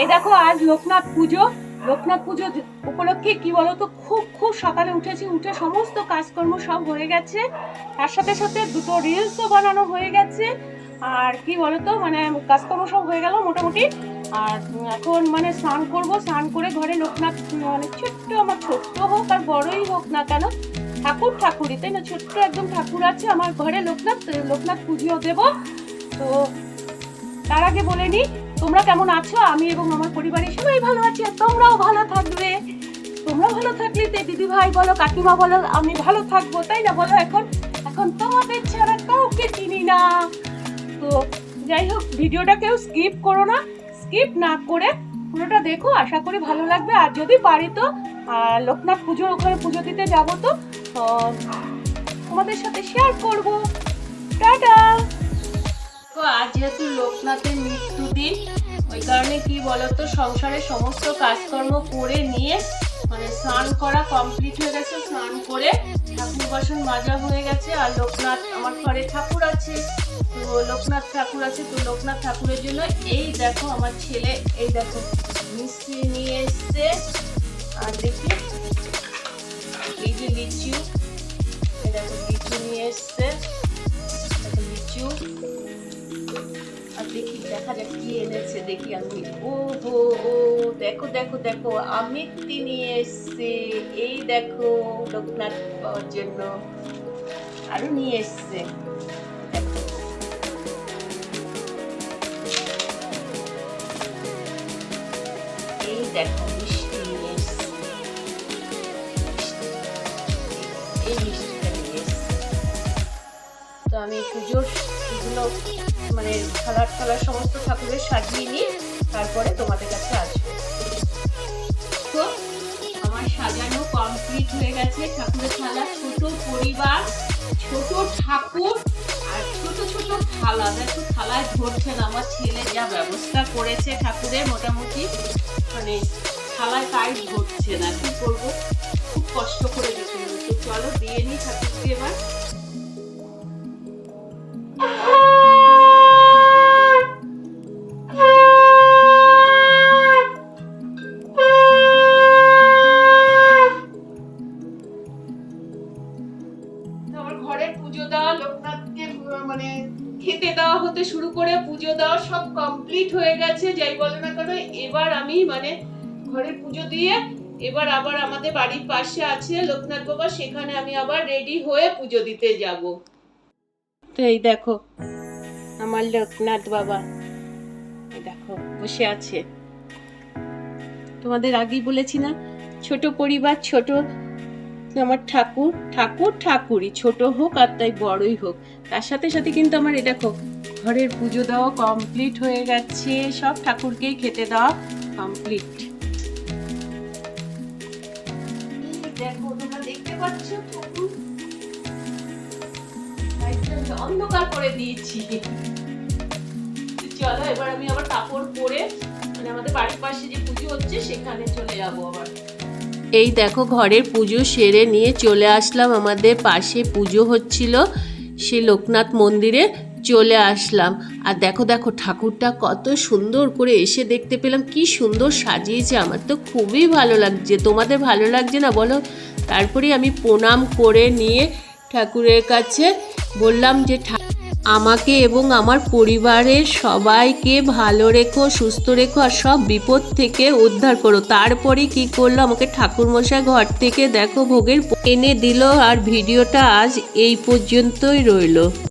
এই দেখো, আজ লোকনাথ পুজো। লোকনাথ পুজো উপলক্ষে কি বলতো, খুব খুব সকালে উঠেছি, উঠে সমস্ত কাজকর্ম সব হয়ে গেছে। তার সাথে সাথে দুটো রিলসও বানানো হয়ে গেছে। আর কি বলতো মানে কাজকর্ম সব হয়ে গেল মোটামুটি। আর এখন মানে স্নান করব, স্নান করে ঘরে লোকনাথ মানে ছোট্ট আমার ছোট্ট হোক আর বড়ই হোক না কেন, ঠাকুর ঠাকুরই, তাই না? ছোট্ট একদম ঠাকুর আছে, আমার ঘরে লোকনাথ লোকনাথ পুজো দেব। তো তার আগে বলে নি তোমরা কেমন আছো? আমি এবং আমার পরিবারের সবাই ভালো আছি আর তোমরাও ভালো থাকবে। তোমরা ভালো থাকলে তো দিদি ভাই বলো, কাকিমা বলো, আমি ভালো থাকব, তাই না বলো? এখন এখন তোমাদের ছাড়া কাউকে চিনি না। তো যাই হোক, ভিডিওটা কেউ স্কিপ করো না। স্কিপ না করে পুরোটা দেখো, আশা করি ভালো লাগবে। আর যদি পারি তো লোকনাথ পুজোর ওখানে পুজো দিতে যাব তো। তোমাদের সাথে শেয়ার করব। টাটা! আজ যেহেতু লোকনাথের মৃত্যু দিন, ওই কারণে কি বলতো সংসারের সমস্ত কাজকর্ম করে নিয়ে মানে স্নান করা কমপ্লিট হয়ে গেছে, স্নান করে ঠাকুর বাসন মাজা হয়ে গেছে, আর লোকনাথ, আমার ঘরে ঠাকুর আছে। তো লোকনাথ ঠাকুর আছে, তো লোকনাথ ঠাকুরের জন্য এই দেখো, আমার ছেলে, এই দেখো, মিষ্টি নিয়ে এসছে। আর দেখি, এই যে লিচু। দেখি কি এনেছে, দেখি আমি। ও ও, দেখো দেখো দেখো আমিত্তি নিয়ে এসছে। এই দেখো, লোকনাথ পাওয়ার জন্য আরও নিয়ে এসছে। এই দেখো, মিষ্টি নিয়ে এসছে। এই তো আমি পুজোর এগুলো মানে খালার খালার সমস্ত ঠাকুরের সাজিয়ে নিয়ে তারপরে তোমাদের কাছে আসব। তো আমার সাজানো কমপ্লিট হয়ে গেছে। ঠাকুরের থালা, ছোট পরিবার, ছোট ঠাকুর আর ছোট ছোট থালা। দেখো, থালায় ধরছে না আমার ছেলে যা ব্যবস্থা করেছে ঠাকুরের মোটামুটি। মানে থালায় তাই ধরছে না, কি করব? খুব কষ্ট করে তো চলো, দিয়ে নিই ঠাকুরকে এবার। ঘরের পুজো দেওয়া, লোকনাথকে মানে খেতে দেওয়া হতে শুরু করে পুজো দেওয়া সব কমপ্লিট হয়ে গেছে। যাই বলো না কেন, এবার আমি মানে ঘরের পুজো দিয়ে এবার আবার আমাদের বাড়ির পাশে আছে লোকনাথ বাবা, সেখানে আমি আবার রেডি হয়ে পুজো দিতে যাব। তো এই দেখো, আমার লোকনাথ বাবা। দেখো, বসে আছে। তোমাদের আগেই বলেছি না, ছোট পরিবার, ছোট আমার ঠাকুর ঠাকুর ঠাকুরই, ছোট হোক আর তাই বড়ই হোক। তার সাথে সাথে কিন্তু আমার এটা ঘরের পুজো দেওয়া কমপ্লিট হয়ে গেছে। সব ঠাকুরকেই খেতে দেওয়া কমপ্লিট দেখো, তোমরা দেখতে পাচ্ছ অন্ধকার করে দিয়েছি। চলো, এবার আমি আবার কাপড় পরে মানে আমাদের বাড়ির পাশে যে পুজো হচ্ছে, সেখানে চলে যাব আবার। এই দেখো ঘরের পুজো সেরে নিয়ে চলে আসলাম। আমাদের পাশে পুজো হচ্ছিল সে লোকনাথ মন্দিরে চলে আসলাম। আর দেখো দেখো, ঠাকুরটা কত সুন্দর করে এসে দেখতে পেলাম। কি সুন্দর সাজিয়েছে, আমার তো খুবই ভালো লাগছে। তোমাদের ভালো লাগছে না বলো? তারপরে আমি প্রণাম করে নিয়ে ঠাকুরের কাছে বললাম যে আমাকে এবং আমার পরিবারের সবাইকে ভালো রেখো, সুস্থ রেখো আর সব বিপদ থেকে উদ্ধার করো। তারপরে কি করল? আমাকে ঠাকুরমশাই ঘর থেকে দেখো, ভোগের এনে দিল আর ভিডিওটা আজ এই পর্যন্তই রইল।